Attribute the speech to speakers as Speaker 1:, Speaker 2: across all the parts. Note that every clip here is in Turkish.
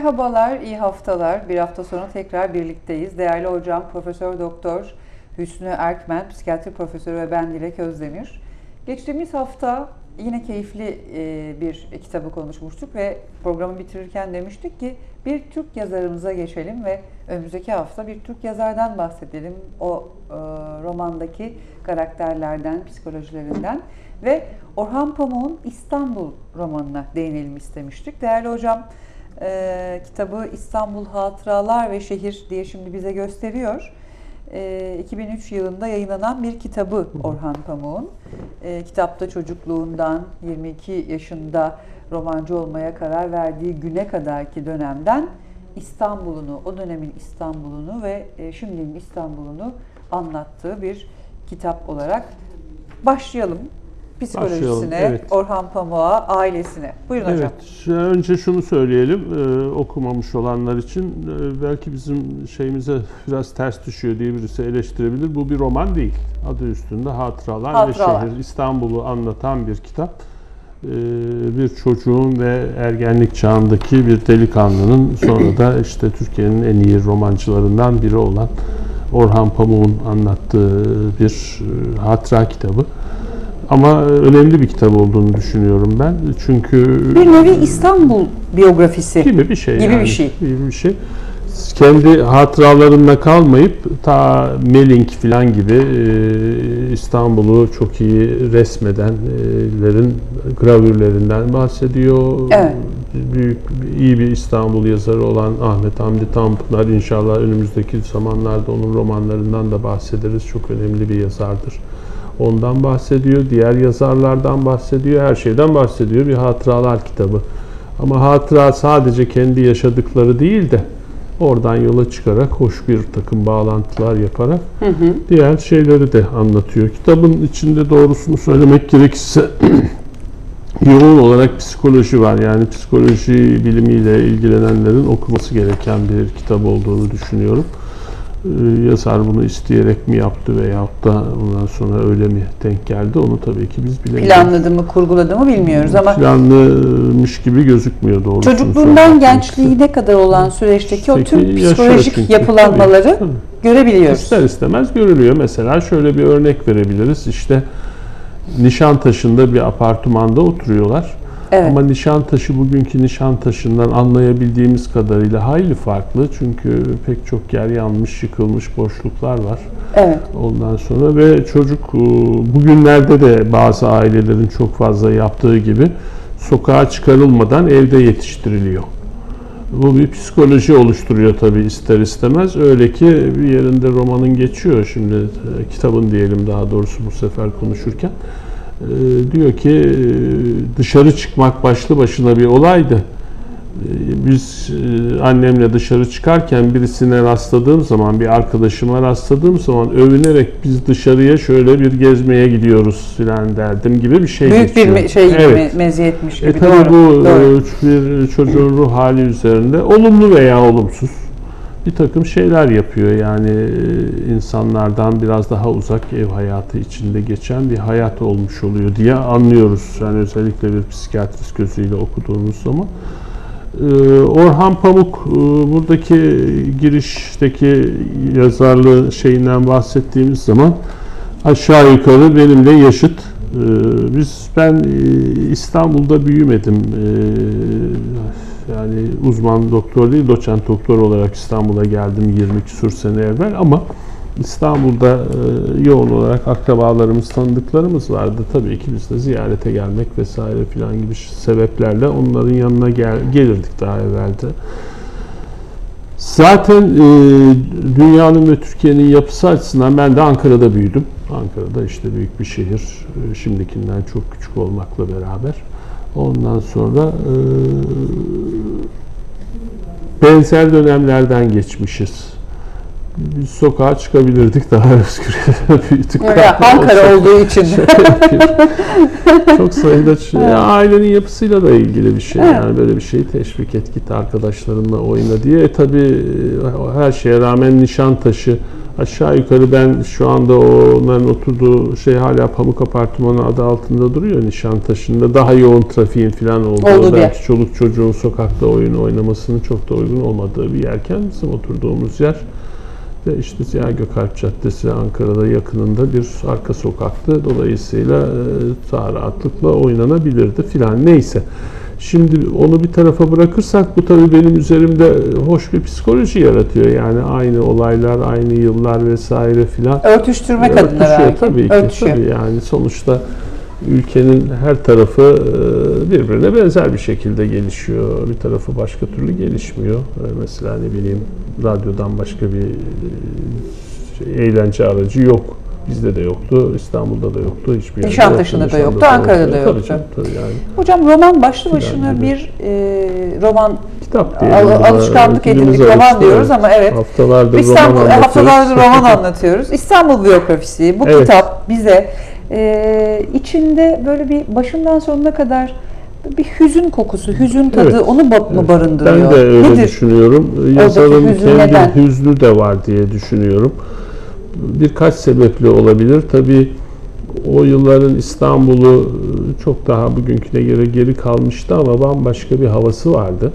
Speaker 1: Merhabalar, iyi haftalar. Bir hafta sonra tekrar birlikteyiz. Değerli hocam Profesör Doktor Hüsnü Erkmen, psikiyatri profesörü ve ben Dilek Özdemir. Geçtiğimiz hafta yine keyifli e, bir kitabı konuşmuştuk ve programı bitirirken demiştik ki bir Türk yazarımıza geçelim ve önümüzdeki hafta bir Türk yazardan bahsedelim. O e, romandaki karakterlerden, psikolojilerinden ve Orhan Pamuk'un İstanbul romanına değinelim istemiştik. Değerli hocam, e, kitabı İstanbul Hatıralar ve Şehir diye şimdi bize gösteriyor. E, 2003 yılında yayınlanan bir kitabı Orhan Pamuk'un. E, kitapta çocukluğundan 22 yaşında romancı olmaya karar verdiği güne kadarki dönemden İstanbul'unu, o dönemin İstanbul'unu ve e, şimdinin İstanbul'unu anlattığı bir kitap olarak başlayalım. Psikolojisine,
Speaker 2: Başlayalım, evet.
Speaker 1: Orhan Pamuk'a, ailesine. Buyurun hocam.
Speaker 2: Evet, şu- önce şunu söyleyelim e, okumamış olanlar için e, belki bizim şeyimize biraz ters düşüyor diye birisi eleştirebilir. Bu bir roman değil. Adı üstünde Hatıralar,
Speaker 1: Hatıralar.
Speaker 2: ve Şehir. İstanbul'u anlatan bir kitap. E, bir çocuğun ve ergenlik çağındaki bir delikanlının sonra da işte Türkiye'nin en iyi romancılarından biri olan Orhan Pamuk'un anlattığı bir e, hatıra kitabı. Ama önemli bir kitap olduğunu düşünüyorum ben. Çünkü
Speaker 1: Bir nevi İstanbul biyografisi.
Speaker 2: gibi bir şey.
Speaker 1: Gibi
Speaker 2: yani,
Speaker 1: bir şey.
Speaker 2: Gibi bir şey. Kendi hatıralarında kalmayıp ta Melink falan gibi e, İstanbul'u çok iyi resmedenlerin gravürlerinden bahsediyor.
Speaker 1: Evet.
Speaker 2: Büyük iyi bir İstanbul yazarı olan Ahmet Hamdi Tanpınar inşallah önümüzdeki zamanlarda onun romanlarından da bahsederiz. Çok önemli bir yazardır. Ondan bahsediyor, diğer yazarlardan bahsediyor, her şeyden bahsediyor. Bir hatıralar kitabı. Ama hatıra sadece kendi yaşadıkları değil de oradan yola çıkarak hoş bir takım bağlantılar yaparak diğer şeyleri de anlatıyor. Kitabın içinde doğrusunu söylemek gerekirse yoğun olarak psikoloji var. Yani psikoloji bilimiyle ilgilenenlerin okuması gereken bir kitap olduğunu düşünüyorum. Ee, Yazar bunu isteyerek mi yaptı veyahut da ondan sonra öyle mi denk geldi onu tabii ki biz bilemiyoruz.
Speaker 1: Planladı mı, kurguladı mı bilmiyoruz ama
Speaker 2: Planlımış gibi gözükmüyor doğrusu.
Speaker 1: çocukluğundan gençliğine kadar olan süreçteki o tüm
Speaker 2: Peki,
Speaker 1: psikolojik yapılanmaları
Speaker 2: tabii.
Speaker 1: görebiliyoruz.
Speaker 2: İster istemez görülüyor. Mesela şöyle bir örnek verebiliriz. İşte Nişantaşı'nda bir apartmanda oturuyorlar.
Speaker 1: Evet.
Speaker 2: Ama Nişantaşı bugünkü Nişantaşı'ndan anlayabildiğimiz kadarıyla hayli farklı. Çünkü pek çok yer yanmış, yıkılmış boşluklar var.
Speaker 1: Evet.
Speaker 2: Ondan sonra ve çocuk e, bugünlerde de bazı ailelerin çok fazla yaptığı gibi sokağa çıkarılmadan evde yetiştiriliyor. Bu bir psikoloji oluşturuyor tabii ister istemez. Öyle ki bir yerinde romanın geçiyor şimdi e, kitabın diyelim daha doğrusu bu sefer konuşurken. E, diyor ki e, dışarı çıkmak başlı başına bir olaydı. E, Biz e, annemle dışarı çıkarken birisine rastladığım zaman, bir arkadaşıma rastladığım zaman övünerek biz dışarıya şöyle bir gezmeye gidiyoruz filan derdim gibi bir şey
Speaker 1: Büyük bir
Speaker 2: geçiyor.
Speaker 1: me- şey gibi,
Speaker 2: Evet.
Speaker 1: me- meziyetmiş gibi.
Speaker 2: E tabii
Speaker 1: doğru.
Speaker 2: bu
Speaker 1: doğru.
Speaker 2: e, bir çocuğun ruh hali üzerinde olumlu veya olumsuz bir takım şeyler yapıyor. Yani e, insanlardan biraz daha uzak ev hayatı içinde geçen bir hayat olmuş oluyor diye anlıyoruz. Yani özellikle bir psikiyatrist gözüyle okuduğumuz zaman. E, Orhan Pamuk e, buradaki girişteki yazarlığı şeyinden bahsettiğimiz zaman aşağı yukarı benimle yaşıt. Biz ben İstanbul'da büyümedim. Yani uzman doktor değil, doçent doktor olarak İstanbul'a geldim 20 küsur sene evvel ama İstanbul'da e, yoğun olarak akrabalarımız, tanıdıklarımız vardı. Tabii ki biz de ziyarete gelmek vesaire filan gibi sebeplerle onların yanına gel, gelirdik daha evvelde. Zaten e, dünyanın ve Türkiye'nin yapısı açısından ben de Ankara'da büyüdüm. Ankara'da işte büyük bir şehir. e, şimdikinden çok küçük olmakla beraber. Ondan sonra e, benzer dönemlerden geçmişiz. Biz sokağa çıkabilirdik daha özgür büyüdük.
Speaker 1: Ankara olduğu için.
Speaker 2: Çok sayıda ya ailenin yapısıyla da ilgili bir şey.
Speaker 1: Evet.
Speaker 2: Yani böyle bir şeyi teşvik et git arkadaşlarınla oyna diye. E tabii e, her şeye rağmen Nişantaşı Aşağı yukarı ben şu anda onların oturduğu şey hala Pamuk Apartmanı adı altında duruyor Nişantaşı'nda. Daha yoğun trafiğin falan olduğu,
Speaker 1: bir yer.
Speaker 2: belki çoluk çocuğun sokakta oyun oynamasının çok da uygun olmadığı bir yerken bizim oturduğumuz yer ve işte Ziya Gökalp Caddesi Ankara'da yakınında bir arka sokaktı. Dolayısıyla e, daha rahatlıkla oynanabilirdi filan. Neyse. Şimdi onu bir tarafa bırakırsak bu tabii benim üzerimde hoş bir psikoloji yaratıyor. Yani aynı olaylar, aynı yıllar vesaire filan.
Speaker 1: Örtüştürmek adına
Speaker 2: Örtüşüyor
Speaker 1: belki.
Speaker 2: tabii ki.
Speaker 1: Örtüşüyor.
Speaker 2: Tabii yani sonuçta ülkenin her tarafı e, birbirine benzer bir şekilde gelişiyor. Bir tarafı başka türlü gelişmiyor. E, Mesela ne bileyim radyodan başka bir e, eğlence aracı yok. Bizde de yoktu, İstanbul'da da yoktu, hiçbir yerde
Speaker 1: Nişantaşı'nda
Speaker 2: yoktu.
Speaker 1: da yoktu, Ankara'da da
Speaker 2: Tabii
Speaker 1: yoktu.
Speaker 2: canım, tabii yani.
Speaker 1: Hocam roman başlı başına
Speaker 2: gibi.
Speaker 1: bir e, roman
Speaker 2: Kitap
Speaker 1: al-
Speaker 2: diyelim. buna.
Speaker 1: alışkanlık edindik roman
Speaker 2: alıştı,
Speaker 1: diyoruz ama evet.
Speaker 2: Haftalardır
Speaker 1: İstanbul,
Speaker 2: roman anlatıyoruz.
Speaker 1: haftalardır roman anlatıyoruz. İstanbul biyografisi. Bu
Speaker 2: Evet.
Speaker 1: kitap bize e, içinde böyle bir başından sonuna kadar bir hüzün kokusu, hüzün tadı
Speaker 2: Evet.
Speaker 1: onu mı barındırıyor?
Speaker 2: Ben de öyle
Speaker 1: Nedir?
Speaker 2: düşünüyorum. Yazarın kendi
Speaker 1: neden?
Speaker 2: hüznü de var diye düşünüyorum. Birkaç sebeple olabilir. Tabii o yılların İstanbul'u e, çok daha bugünküne göre geri kalmıştı ama bambaşka bir havası vardı.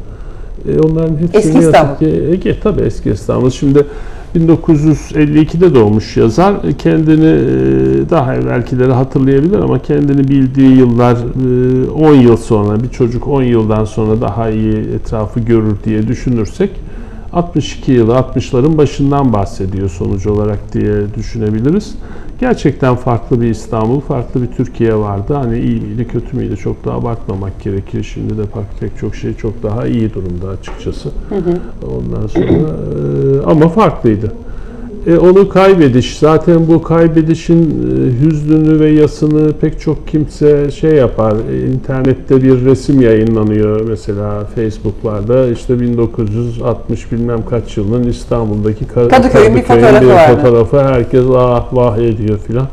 Speaker 2: E, onların hepsini
Speaker 1: Eski İstanbul.
Speaker 2: ki- Ege tabii eski İstanbul. Şimdi 1952'de doğmuş yazar. Kendini e, daha evvelkileri hatırlayabilir ama kendini bildiği yıllar e, 10 yıl sonra bir çocuk 10 yıldan sonra daha iyi etrafı görür diye düşünürsek 62 yılı 60'ların başından bahsediyor sonuç olarak diye düşünebiliriz. Gerçekten farklı bir İstanbul, farklı bir Türkiye vardı. Hani iyi miydi, kötü müydü çok da abartmamak gerekir. Şimdi de pek, pek çok şey çok daha iyi durumda açıkçası. Ondan sonra ama farklıydı. E, onu kaybediş, zaten bu kaybedişin e, hüznünü ve yasını pek çok kimse şey yapar. E, internette bir resim yayınlanıyor mesela Facebook'larda işte 1960 bilmem kaç yılının İstanbul'daki Ka-
Speaker 1: Kadıköy'ün bir fotoğrafı
Speaker 2: bir fotoğrafı herkes ah vah ediyor filan.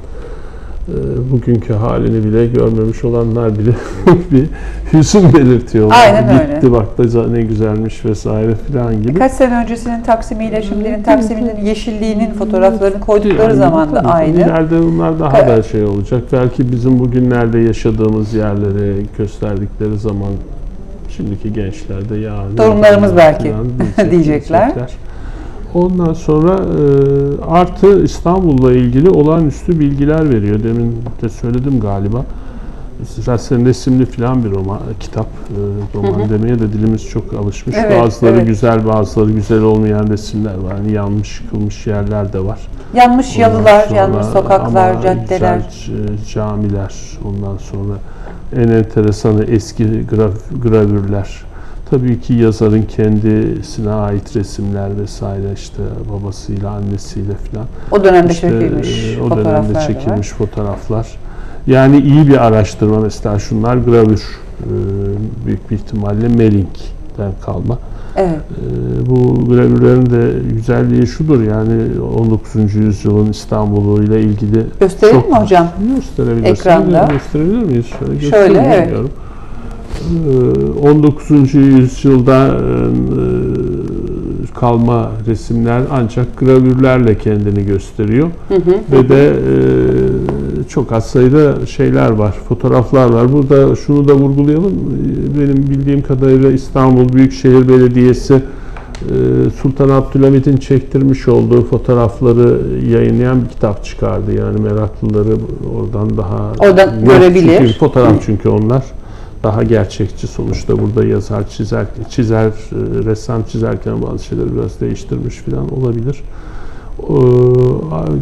Speaker 2: E, bugünkü halini bile görmemiş olanlar bile bir hüzün belirtiyorlar.
Speaker 1: Aynen öyle.
Speaker 2: Gitti bak da ne güzelmiş vesaire filan gibi.
Speaker 1: Kaç sene öncesinin Taksim'iyle şimdinin Taksim'in yeşilliğinin fotoğraflarını koydukları
Speaker 2: Yani
Speaker 1: zaman da aynı.
Speaker 2: İleride bunlar daha
Speaker 1: Evet.
Speaker 2: da şey olacak. Belki bizim bugünlerde yaşadığımız yerleri gösterdikleri zaman şimdiki gençler de ya
Speaker 1: Torunlarımız belki
Speaker 2: falan diyecek-
Speaker 1: diyecekler.
Speaker 2: Ondan sonra e, artı İstanbul'la ilgili olağanüstü bilgiler veriyor. Demin de söyledim galiba. Zaten resimli falan bir roman, kitap, e, roman demeye de dilimiz çok alışmış.
Speaker 1: Evet,
Speaker 2: bazıları
Speaker 1: evet.
Speaker 2: güzel, bazıları güzel olmayan resimler var. Yani yanmış, yıkılmış yerler de var.
Speaker 1: Yanmış
Speaker 2: Ondan
Speaker 1: yalılar,
Speaker 2: sonra
Speaker 1: yanmış sokaklar, caddeler.
Speaker 2: Güzel camiler. Ondan sonra en enteresanı eski graf- gravürler. Tabii ki yazarın kendisine ait resimler vesaire işte babasıyla annesiyle filan.
Speaker 1: O dönemde
Speaker 2: İşte,
Speaker 1: çekilmiş
Speaker 2: e, o
Speaker 1: fotoğraflar
Speaker 2: dönemde
Speaker 1: da var.
Speaker 2: çekilmiş fotoğraflar. Yani iyi bir araştırma mesela şunlar gravür. E, büyük bir ihtimalle Melink'ten kalma.
Speaker 1: Evet.
Speaker 2: Ee, bu gravürlerin de güzelliği şudur yani 19. yüzyılın İstanbul'u ile ilgili
Speaker 1: Gösterelim mi hocam?
Speaker 2: gösterebilirsiniz.
Speaker 1: Ekranda.
Speaker 2: Gösterebilir miyiz? Şöyle,
Speaker 1: Şöyle, evet.
Speaker 2: Bilmiyorum. Ee, 19. yüzyılda e, kalma resimler ancak gravürlerle kendini gösteriyor.
Speaker 1: Hı hı.
Speaker 2: Ve de e, çok az sayıda şeyler var, fotoğraflar var. Burada şunu da vurgulayalım. Benim bildiğim kadarıyla İstanbul Büyükşehir Belediyesi e, Sultan Abdülhamit'in çektirmiş olduğu fotoğrafları yayınlayan bir kitap çıkardı. Yani meraklıları oradan daha
Speaker 1: Oradan görebilir.
Speaker 2: Çünkü fotoğraf çünkü onlar daha gerçekçi. Sonuçta burada yazar, çizer, çizer, e, ressam çizerken bazı şeyleri biraz değiştirmiş falan olabilir.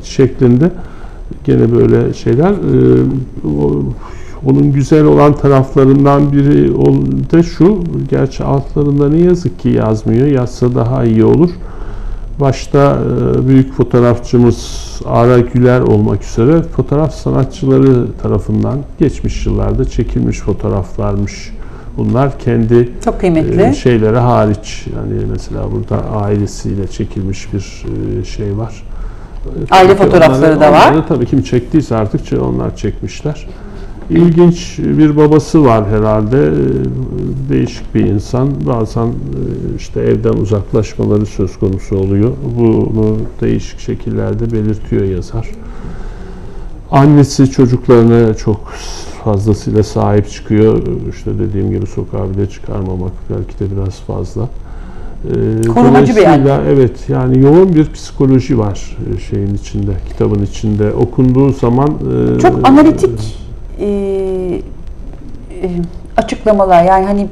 Speaker 2: Şeklinde gene böyle şeyler. E, onun güzel olan taraflarından biri da şu, gerçi altlarında ne yazık ki yazmıyor, yazsa daha iyi olur. Başta e, büyük fotoğrafçımız Ara Güler olmak üzere fotoğraf sanatçıları tarafından geçmiş yıllarda çekilmiş fotoğraflarmış. Bunlar kendi
Speaker 1: Çok kıymetli.
Speaker 2: e, şeyleri hariç. Yani mesela burada ailesiyle çekilmiş bir e, şey var.
Speaker 1: Aile
Speaker 2: tabii
Speaker 1: fotoğrafları
Speaker 2: onları-
Speaker 1: da var.
Speaker 2: onları tabii kim çektiyse artık onlar çekmişler. İlginç bir babası var herhalde. Ee, Değişik bir insan. Bazen e, işte evden uzaklaşmaları söz konusu oluyor. Bunu değişik şekillerde belirtiyor yazar. Annesi çocuklarına çok fazlasıyla sahip çıkıyor. İşte dediğim gibi sokağa bile çıkarmamak belki de biraz fazla. Ee,
Speaker 1: Korumacı bir anne.
Speaker 2: Evet yani yoğun bir psikoloji var e, şeyin içinde, kitabın içinde. Okunduğu zaman e,
Speaker 1: Çok analitik e, e, açıklamalar yani hani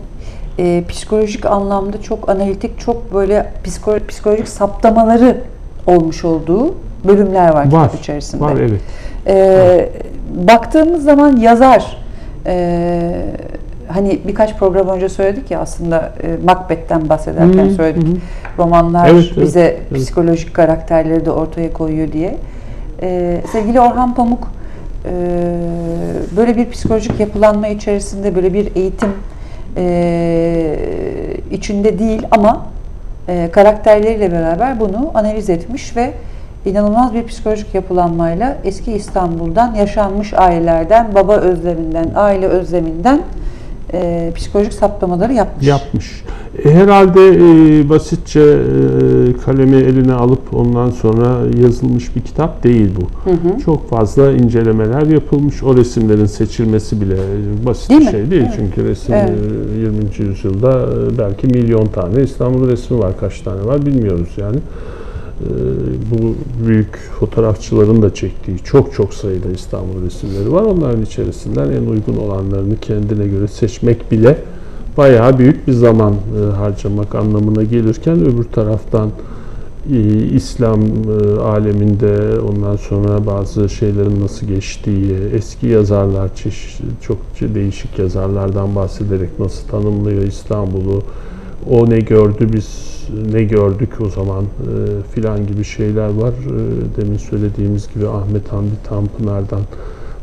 Speaker 1: e, psikolojik anlamda çok analitik, çok böyle psikolo- psikolojik saptamaları olmuş olduğu bölümler var,
Speaker 2: Var,
Speaker 1: kitap içerisinde.
Speaker 2: var evet.
Speaker 1: E, baktığımız zaman yazar e, hani birkaç program önce söyledik ya aslında e, Macbeth'ten bahsederken
Speaker 2: hı,
Speaker 1: söyledik.
Speaker 2: hı.
Speaker 1: Romanlar
Speaker 2: Evet, evet,
Speaker 1: bize
Speaker 2: evet.
Speaker 1: psikolojik karakterleri de ortaya koyuyor diye. E, sevgili Orhan Pamuk e, böyle bir psikolojik yapılanma içerisinde böyle bir eğitim e, içinde değil ama e, karakterleriyle beraber bunu analiz etmiş ve inanılmaz bir psikolojik yapılanmayla eski İstanbul'dan yaşanmış ailelerden, baba özleminden, aile özleminden e, psikolojik saptamaları yapmış.
Speaker 2: yapmış. E, herhalde e, basitçe e, kalemi eline alıp ondan sonra yazılmış bir kitap değil bu.
Speaker 1: Hı hı.
Speaker 2: Çok fazla incelemeler yapılmış. O resimlerin seçilmesi bile basit
Speaker 1: Değil
Speaker 2: bir
Speaker 1: mi?
Speaker 2: şey değil.
Speaker 1: Evet.
Speaker 2: Çünkü resim
Speaker 1: Evet.
Speaker 2: e, 20. yüzyılda e, belki milyon tane İstanbul resmi var. Kaç tane var bilmiyoruz yani. E, Bu büyük fotoğrafçıların da çektiği çok çok sayıda İstanbul resimleri var. Onların içerisinden en uygun olanlarını kendine göre seçmek bile bayağı büyük bir zaman e, harcamak anlamına gelirken öbür taraftan e, İslam e, aleminde ondan sonra bazı şeylerin nasıl geçtiği, eski yazarlar çok değişik yazarlardan bahsederek nasıl tanımlıyor İstanbul'u, o ne gördü biz ne gördük o zaman e, filan gibi şeyler var. E, demin söylediğimiz gibi Ahmet Hamdi Tanpınar'dan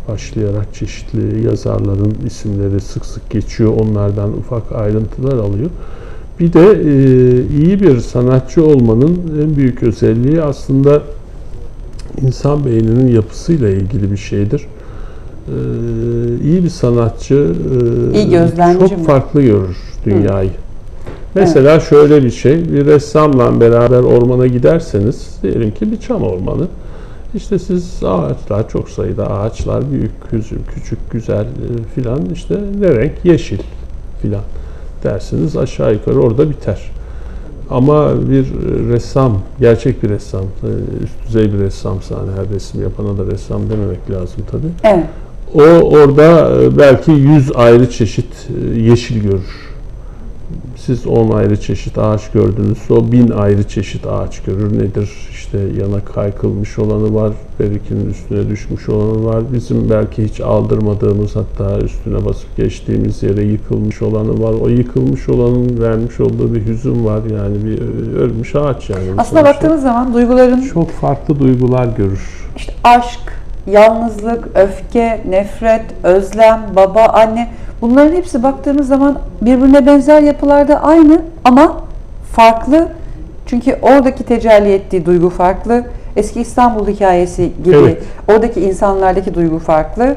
Speaker 2: başlayarak çeşitli yazarların isimleri sık sık geçiyor. Onlardan ufak ayrıntılar alıyor. Bir de e, iyi bir sanatçı olmanın en büyük özelliği aslında insan beyninin yapısıyla ilgili bir şeydir. E, iyi bir sanatçı e,
Speaker 1: İyi
Speaker 2: çok
Speaker 1: mi?
Speaker 2: farklı görür dünyayı. Mesela şöyle bir şey, bir ressamla beraber ormana giderseniz, diyelim ki bir çam ormanı. İşte siz ağaçlar, çok sayıda ağaçlar, büyük, küçük, küçük güzel e, filan, işte ne renk? Yeşil filan dersiniz aşağı yukarı orada biter. Ama bir ressam, gerçek bir ressam, e, üst düzey bir ressamsa, hani her resim yapana da ressam dememek lazım tabii.
Speaker 1: Evet.
Speaker 2: O orada e, belki 100 ayrı çeşit yeşil görür. Siz 10 ayrı çeşit ağaç gördünüz, o 1000 ayrı çeşit ağaç görür. Nedir? İşte yana kaykılmış olanı var, berikinin üstüne düşmüş olanı var. Bizim belki hiç aldırmadığımız hatta üstüne basıp geçtiğimiz yere yıkılmış olanı var. O yıkılmış olanın vermiş olduğu bir hüzün var. Yani bir e, ölmüş ağaç yani.
Speaker 1: Aslında
Speaker 2: sonuçta.
Speaker 1: baktığımız zaman duyguların
Speaker 2: çok farklı duygular görür.
Speaker 1: işte aşk, yalnızlık, öfke, nefret, özlem, baba, anne bunların hepsi baktığımız zaman birbirine benzer yapılarda aynı ama farklı. Çünkü oradaki tecelli ettiği duygu farklı. Eski İstanbul hikayesi gibi
Speaker 2: Evet.
Speaker 1: oradaki insanlardaki duygu farklı.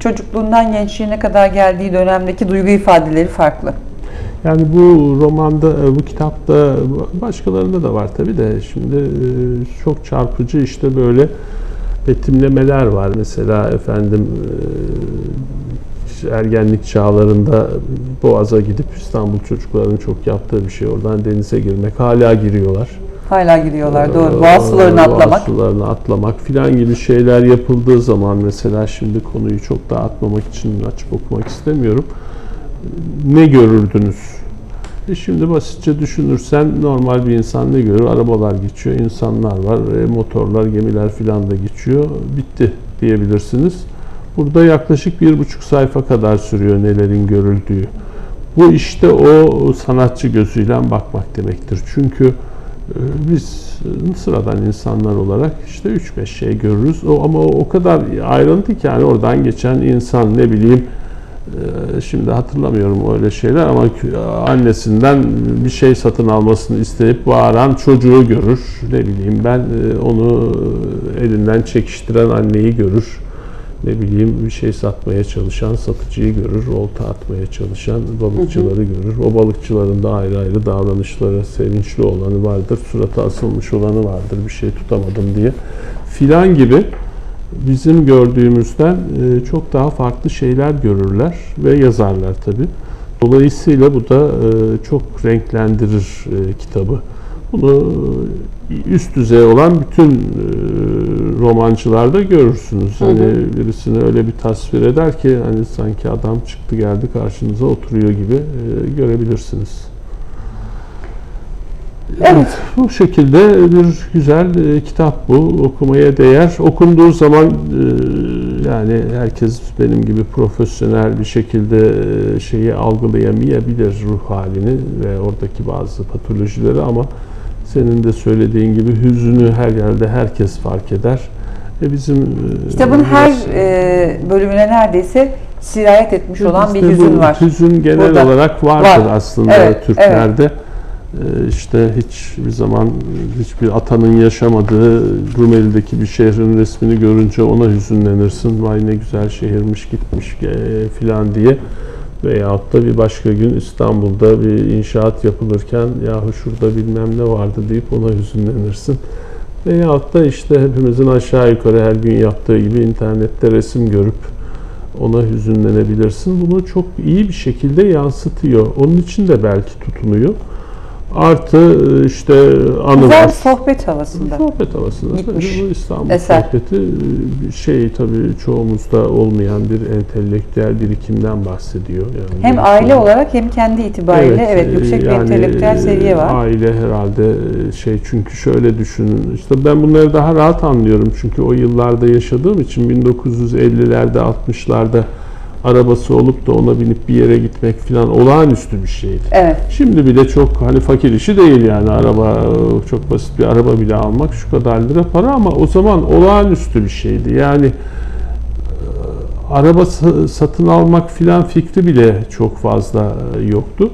Speaker 1: Çocukluğundan gençliğine kadar geldiği dönemdeki duygu ifadeleri farklı.
Speaker 2: Yani bu romanda, e, bu kitapta başkalarında da var tabii de şimdi e, çok çarpıcı işte böyle betimlemeler var. Mesela efendim e, ergenlik çağlarında Boğaz'a gidip İstanbul çocuklarının çok yaptığı bir şey oradan denize girmek. Hala giriyorlar.
Speaker 1: Hala giriyorlar doğru.
Speaker 2: Ee,
Speaker 1: Boğaz sularını
Speaker 2: Boğaz
Speaker 1: atlamak.
Speaker 2: sularını atlamak filan gibi şeyler yapıldığı zaman mesela şimdi konuyu çok dağıtmamak için açıp okumak istemiyorum. Ne görürdünüz? E şimdi basitçe düşünürsen normal bir insan ne görür? Arabalar geçiyor, insanlar var, e, motorlar, gemiler filan da geçiyor. Bitti diyebilirsiniz. Burada yaklaşık bir buçuk sayfa kadar sürüyor nelerin görüldüğü. Bu işte o sanatçı gözüyle bakmak demektir. Çünkü e, biz sıradan insanlar olarak işte 3-5 şey görürüz. O ama o kadar ayrıntı ki yani oradan geçen insan ne bileyim e, şimdi hatırlamıyorum öyle şeyler ama annesinden bir şey satın almasını isteyip bağıran çocuğu görür. Ne bileyim ben e, onu elinden çekiştiren anneyi görür. Ne bileyim bir şey satmaya çalışan satıcıyı görür, olta atmaya çalışan balıkçıları görür. O balıkçıların da ayrı ayrı davranışları, sevinçli olanı vardır, suratı asılmış olanı vardır, bir şey tutamadım diye filan gibi bizim gördüğümüzden e, çok daha farklı şeyler görürler ve yazarlar tabi. Dolayısıyla bu da e, çok renklendirir e, kitabı. Bunu üst düzey olan bütün e, romancılarda görürsünüz.
Speaker 1: Hı hı.
Speaker 2: Hani birisini öyle bir tasvir eder ki hani sanki adam çıktı geldi karşınıza oturuyor gibi e, görebilirsiniz.
Speaker 1: Evet.
Speaker 2: Bu şekilde bir güzel e, kitap bu. Okumaya değer. Okunduğu zaman e, yani herkes benim gibi profesyonel bir şekilde e, şeyi algılayamayabilir ruh halini ve oradaki bazı patolojileri ama senin de söylediğin gibi hüznü her yerde herkes fark eder. Ve bizim e,
Speaker 1: Kitabın
Speaker 2: biraz-
Speaker 1: her e, bölümüne neredeyse sirayet etmiş olan bir hüzün var.
Speaker 2: Hüzün genel
Speaker 1: Burada.
Speaker 2: olarak vardır
Speaker 1: Var.
Speaker 2: aslında
Speaker 1: Evet,
Speaker 2: Türklerde. Ee, işte hiçbir zaman hiçbir atanın yaşamadığı Rumeli'deki bir şehrin resmini görünce ona hüzünlenirsin. Vay ne güzel şehirmiş gitmiş e, filan diye. Veyahut da bir başka gün İstanbul'da bir inşaat yapılırken yahu şurada bilmem ne vardı deyip ona hüzünlenirsin. Veyahut da işte hepimizin aşağı yukarı her gün yaptığı gibi internette resim görüp ona hüzünlenebilirsin. Bunu çok iyi bir şekilde yansıtıyor. Onun için de belki tutunuyor. Artı e, işte anı
Speaker 1: Güzel
Speaker 2: var.
Speaker 1: bir sohbet havasında.
Speaker 2: Sohbet havasında.
Speaker 1: Gitmiş.
Speaker 2: Tabii bu İstanbul
Speaker 1: Eser.
Speaker 2: sohbeti e, şey tabii çoğumuzda olmayan bir entelektüel birikimden bahsediyor. Yani
Speaker 1: Hem
Speaker 2: bir
Speaker 1: aile
Speaker 2: şey-
Speaker 1: olarak hem kendi itibariyle evet,
Speaker 2: e,
Speaker 1: yüksek bir
Speaker 2: yani,
Speaker 1: entelektüel
Speaker 2: e,
Speaker 1: seviye var.
Speaker 2: Aile herhalde e, şey çünkü şöyle düşünün. işte ben bunları daha rahat anlıyorum çünkü o yıllarda yaşadığım için 1950'lerde 60'larda arabası olup da ona binip bir yere gitmek falan olağanüstü bir şeydi.
Speaker 1: Evet.
Speaker 2: Şimdi bile çok hani fakir işi değil yani araba çok basit bir araba bile almak şu kadar lira para ama o zaman olağanüstü bir şeydi. Yani e, araba sa- satın almak filan fikri bile çok fazla e, yoktu.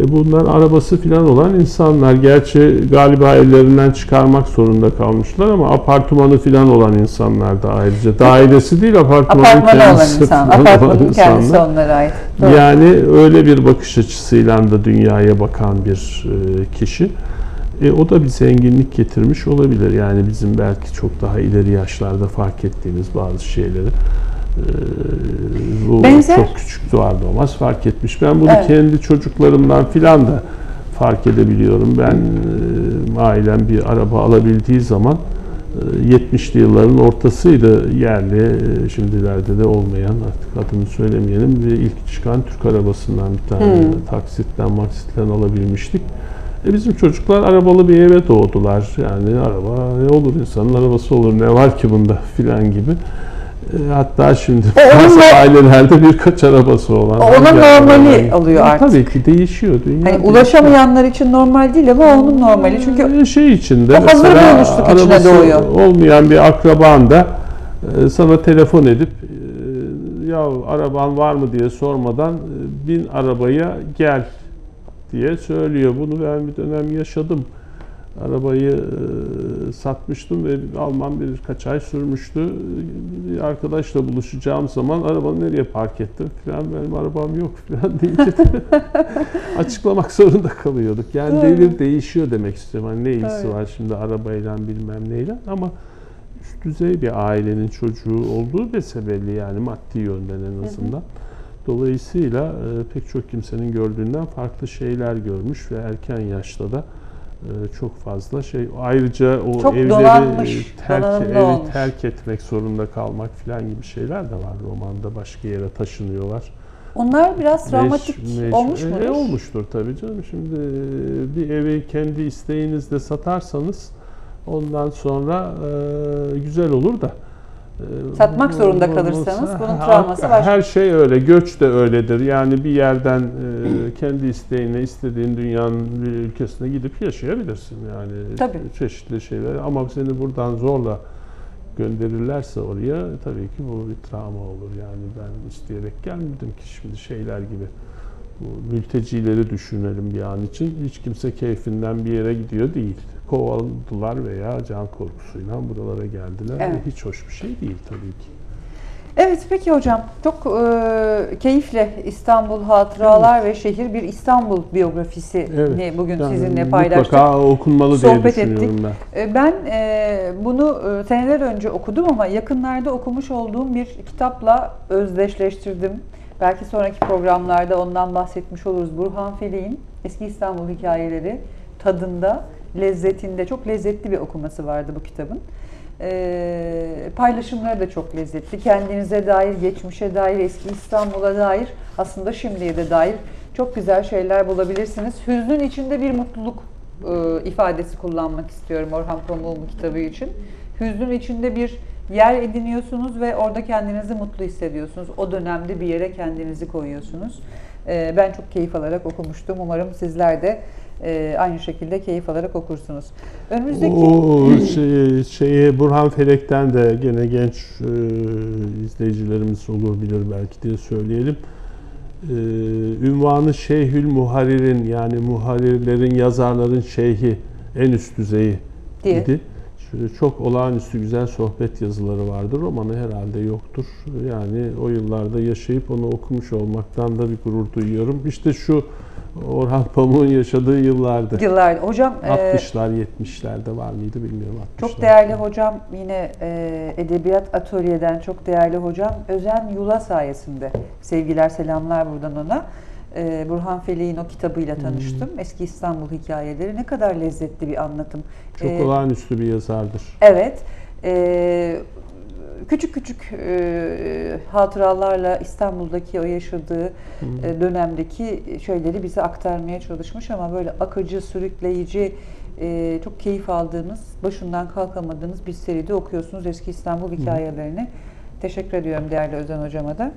Speaker 2: E bunlar arabası filan olan insanlar. Gerçi galiba evlerinden çıkarmak zorunda kalmışlar ama apartmanı filan olan insanlar da ayrıca. Dairesi değil apartmanın
Speaker 1: Apartmanı olan
Speaker 2: kendisi
Speaker 1: insan.
Speaker 2: filan olan
Speaker 1: Apartmanın kendisi
Speaker 2: insanlar.
Speaker 1: onlara ait. Doğru.
Speaker 2: Yani öyle bir bakış açısıyla da dünyaya bakan bir e, kişi. E, o da bir zenginlik getirmiş olabilir. Yani bizim belki çok daha ileri yaşlarda fark ettiğimiz bazı şeyleri. E, bu
Speaker 1: Benzer-
Speaker 2: çok küçük doğar doğmaz fark etmiş. Ben bunu
Speaker 1: Evet.
Speaker 2: kendi çocuklarımdan filan da fark edebiliyorum. Ben e, ailem bir araba alabildiği zaman e, 70'li yılların ortasıydı yerli, e, şimdilerde de olmayan artık adını söylemeyelim ve ilk çıkan Türk arabasından bir tane
Speaker 1: Hmm.
Speaker 2: taksitten maksitten alabilmiştik. E bizim çocuklar arabalı bir eve doğdular. Yani araba ne olur insanın arabası olur ne var ki bunda filan gibi. E, hatta şimdi bazı ailelerde birkaç arabası olan.
Speaker 1: O onun
Speaker 2: hangi
Speaker 1: normali
Speaker 2: arabalar-
Speaker 1: oluyor artık.
Speaker 2: Tabii ki değişiyor. Dünya
Speaker 1: Hani
Speaker 2: değişiyor.
Speaker 1: ulaşamayanlar için normal değil ama onun normali. Çünkü
Speaker 2: Ee, şey içinde
Speaker 1: o hazır
Speaker 2: mesela
Speaker 1: bulmuşluk içine doğuyor.
Speaker 2: olmayan bir akraban da e, sana telefon edip e, ya araban var mı diye sormadan e, bin arabaya gel diye söylüyor. Bunu ben bir dönem yaşadım. Arabayı e, satmıştım ve almam birkaç ay sürmüştü. Bir arkadaşla buluşacağım zaman arabanı nereye park ettim falan benim arabam yok falan deyince de açıklamak zorunda kalıyorduk. Yani
Speaker 1: Doğru.
Speaker 2: devir değişiyor demek istiyorum. Hani ne ilgisi var şimdi arabayla bilmem neyle ama üst düzey bir ailenin çocuğu olduğu ve sebepli yani maddi yönden en azından. Dolayısıyla e, pek çok kimsenin gördüğünden farklı şeyler görmüş ve erken yaşta da çok fazla şey. Ayrıca o
Speaker 1: Çok
Speaker 2: evleri e, terk,
Speaker 1: donanımlı
Speaker 2: evi
Speaker 1: olmuş.
Speaker 2: terk etmek zorunda kalmak falan gibi şeyler de var romanda. Başka yere taşınıyorlar.
Speaker 1: onlar biraz travmatik
Speaker 2: mec-
Speaker 1: olmuş
Speaker 2: e,
Speaker 1: mu?
Speaker 2: e, olmuştur tabii canım. Şimdi e, bir evi kendi isteğinizle satarsanız ondan sonra e, güzel olur da e,
Speaker 1: Satmak zorunda kalırsanız bunun travması başka.
Speaker 2: Her şey öyle. Göç de öyledir. Yani bir yerden e, kendi isteğine istediğin dünyanın bir ülkesine gidip yaşayabilirsin. Yani
Speaker 1: Tabii.
Speaker 2: çeşitli şeyler ama seni buradan zorla gönderirlerse oraya tabii ki bu bir travma olur. Yani ben isteyerek gelmedim ki şimdi şeyler gibi. Bu mültecileri düşünelim bir an için. Hiç kimse keyfinden bir yere gidiyor değil. Kovaladılar veya can korkusuyla buralara geldiler.
Speaker 1: Evet.
Speaker 2: Hiç hoş bir şey değil tabii ki.
Speaker 1: Evet peki hocam çok e, keyifle İstanbul Hatıralar ve Şehir bir İstanbul biyografisi
Speaker 2: Evet.
Speaker 1: bugün
Speaker 2: Yani
Speaker 1: sizinle paylaştık.
Speaker 2: Mutlaka okunmalı diye
Speaker 1: Sohbet
Speaker 2: düşünüyorum ben.
Speaker 1: E, Ben e, bunu e, seneler önce okudum ama yakınlarda okumuş olduğum bir kitapla özdeşleştirdim. Belki sonraki programlarda ondan bahsetmiş oluruz. Burhan Felik'in Eski İstanbul Hikayeleri tadında, lezzetinde çok lezzetli bir okuması vardı bu kitabın. E, paylaşımları da çok lezzetli. Kendinize dair, geçmişe dair, eski İstanbul'a dair, aslında şimdiye de dair çok güzel şeyler bulabilirsiniz. Hüznün içinde bir mutluluk e, ifadesi kullanmak istiyorum Orhan Pamuk'un kitabı için. Hüznün içinde bir yer ediniyorsunuz ve orada kendinizi mutlu hissediyorsunuz. O dönemde bir yere kendinizi koyuyorsunuz. E, ben çok keyif alarak okumuştum. Umarım sizler de e, aynı şekilde keyif alarak okursunuz. Önümüzdeki
Speaker 2: O şey, şeye Burhan Felek'ten de gene genç e, izleyicilerimiz olur bilir belki diye söyleyelim. E, ünvanı Şeyhül Muharir'in yani muharirlerin, yazarların şeyhi en üst düzeyi
Speaker 1: diye.
Speaker 2: idi. Şöyle çok olağanüstü güzel sohbet yazıları vardır. Romanı herhalde yoktur. Yani o yıllarda yaşayıp onu okumuş olmaktan da bir gurur duyuyorum. İşte şu Orhan Pamuk'un yaşadığı yıllardı.
Speaker 1: Yıllar. Hocam e,
Speaker 2: 60'lar 70'lerde var mıydı bilmiyorum. 60'lar.
Speaker 1: Çok değerli hocam yine e, Edebiyat Atölye'den çok değerli hocam Özen Yula sayesinde sevgiler selamlar buradan ona. E, Burhan Felik'in o kitabıyla tanıştım. Eski İstanbul hikayeleri ne kadar lezzetli bir anlatım.
Speaker 2: Çok
Speaker 1: E,
Speaker 2: olağanüstü bir yazardır.
Speaker 1: Evet. E, küçük küçük e, hatıralarla İstanbul'daki o yaşadığı e, dönemdeki şeyleri bize aktarmaya çalışmış ama böyle akıcı, sürükleyici, e, çok keyif aldığınız, başından kalkamadığınız bir seride okuyorsunuz eski İstanbul hikayelerini. Teşekkür ediyorum değerli Özen Hocama da.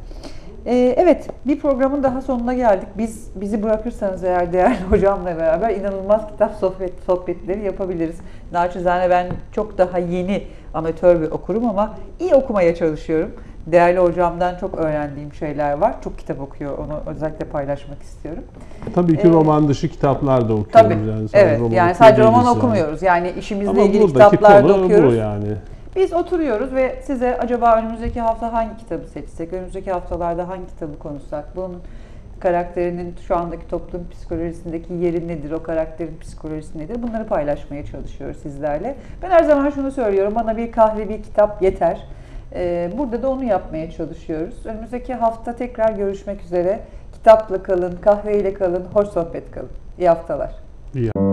Speaker 1: E, evet, bir programın daha sonuna geldik. Biz bizi bırakırsanız eğer değerli hocamla beraber inanılmaz kitap sohbet sohbetleri yapabiliriz. Naçizane ben çok daha yeni amatör bir okurum ama iyi okumaya çalışıyorum. Değerli hocamdan çok öğrendiğim şeyler var. Çok kitap okuyor, onu özellikle paylaşmak istiyorum.
Speaker 2: Tabii ki
Speaker 1: Ee,
Speaker 2: roman dışı kitaplar da okuyoruz.
Speaker 1: Tabii,
Speaker 2: Yani sadece
Speaker 1: evet.
Speaker 2: roman
Speaker 1: Yani sadece roman okumuyoruz. Yani işimizle
Speaker 2: Ama
Speaker 1: ilgili kitaplar da okuyoruz.
Speaker 2: bu yani.
Speaker 1: Biz oturuyoruz ve size acaba önümüzdeki hafta hangi kitabı seçsek, önümüzdeki haftalarda hangi kitabı konuşsak, bunun karakterinin şu andaki toplum psikolojisindeki yeri nedir, o karakterin psikolojisi nedir bunları paylaşmaya çalışıyoruz sizlerle. Ben her zaman şunu söylüyorum, bana bir kahve, bir kitap yeter. Ee, Burada da onu yapmaya çalışıyoruz. Önümüzdeki hafta tekrar görüşmek üzere. Kitapla kalın, kahveyle kalın, hoş sohbet kalın. İyi haftalar.
Speaker 2: İyi.